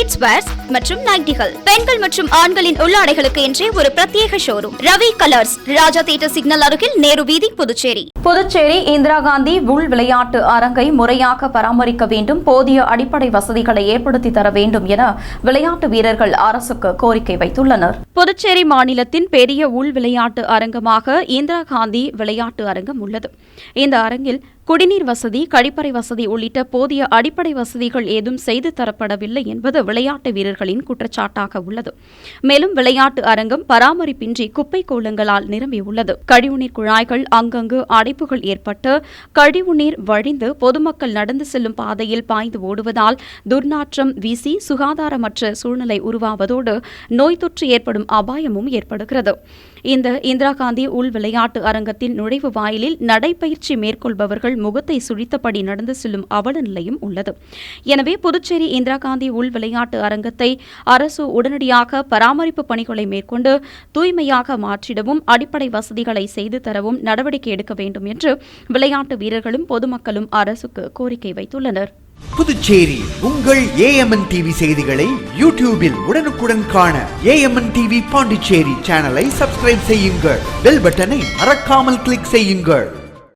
kids wears மற்றும் நைட்டிகள். பெண்கள் மற்றும் ஆண்களின் உள்ளாடைகளுக்கு என்றே ஒரு பிரத்யேக showroom Ravi colours Raja theatre signal அருகில் நேரு வீதி புதுச்சேரி. புதுச்சேரி இந்திரா காந்தி உள் விளையாட்டு அரங்கை முறையாக பராமரிக்க வேண்டும் போதிய அடிப்படை வசதிகளை ஏற்படுத்தி தர வேண்டும் என விளையாட்டு வீரர்கள் அரசுக்கு கோரிக்கை வைத்துள்ளனர். புதுச்சேரி மாநிலத்தின் பெரிய உள் விளையாட்டு அரங்கமாக இந்திரா காந்தி விளையாட்டு அரங்கம் உள்ளது. இந்த அரங்கில் குடிநீர் வசதி கழிப்பறை வசதி உள்ளிட்ட போதிய அடிப்படை வசதிகள் ஏதும் செய்து தரப்படவில்லை என்பது விளையாட்டு வீரர்களின் குற்றச்சாட்டாக உள்ளது. மேலும் விளையாட்டு அரங்கம் பராமரிப்பின்றி குப்பை கோலங்களால் நிரம்பியுள்ளது கழிவுநீர் குழாய்கள் அங்கங்கு அடைப்புகள் ஏற்பட்டு கழிவுநீர் வழிந்து பொதுமக்கள் நடந்து செல்லும் பாதையில் பாய்ந்து ஓடுவதால் துர்நாற்றம் வீசி சுகாதாரமற்ற சூழ்நிலை உருவாவதோடு நோய் தொற்று ஏற்படும் அபாயமும் ஏற்படுகிறது. இந்த இந்திரா காந்தி உள் விளையாட்டு அரங்கத்தின் நுழைவு வாயிலில் நடைபயிற்சி மேற்கொள்பவர்கள் முகத்தை சுழித்தபடி நடந்து செல்லும் அவல நிலையும் உள்ளது. எனவே புதுச்சேரி இந்திரா காந்தி உள் விளையாட்டு அரங்கத்தை அரசு உடனடியாக பராமரிப்பு பணிகளை மேற்கொண்டு தூய்மையாக மாற்றிடவும் அடிப்படை வசதிகளை செய்து தரவும் நடவடிக்கை எடுக்க வேண்டும் என்று விளையாட்டு வீரர்களும் பொதுமக்களும் அரசுக்கு கோரிக்கை வைத்துள்ளனர். புதுச்சேரி உங்கள் ஏஎம்என் டிவி செய்திகளை யூடியூபில் உடனுக்குடன் காண ஏஎம்என் டிவி பாண்டிச்சேரி சேனலை சப்ஸ்கிரைப் செய்யுங்கள். பெல் பட்டனை மறக்காமல் கிளிக் செய்யுங்கள்.